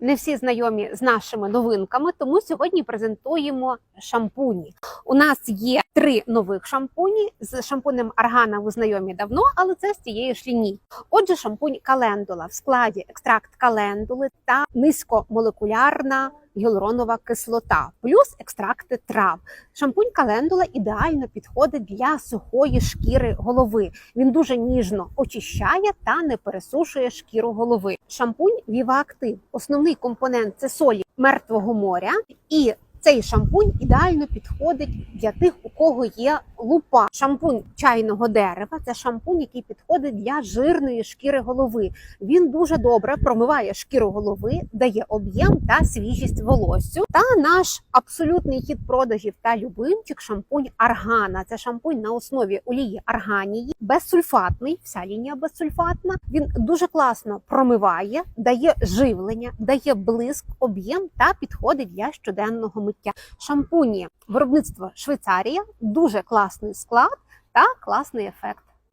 не всі знайомі з нашими новинками, тому сьогодні презентуємо шампуні. У нас є три нових шампуні. З шампунем Аргана ви знайомі давно, але це з цієї ж лінійки. Отже, шампунь календула в складі екстракт календули та низькомолекулярна гіалуронова кислота, плюс екстракти трав. Шампунь календула ідеально підходить для сухої шкіри голови. Він дуже ніжно очищає та не пересушує шкіру голови. Шампунь Віваактив. Основний компонент це солі мертвого моря, і цей шампунь ідеально підходить для тих, у кого є лупа. Шампунь чайного дерева це шампунь, який підходить для жирної шкіри голови. Він дуже добре промиває шкіру голови, дає об'єм та свіжість волоссю. Та наш абсолютний хід продажів та любимчик шампунь Аргана. Це шампунь на основі олії арганії, безсульфатний. Вся лінія безсульфатна. Він дуже класно промиває, дає живлення, дає блиск, об'єм та підходить для щоденного миття. Шампуні виробництво Швейцарія, дуже класний склад та класний ефект.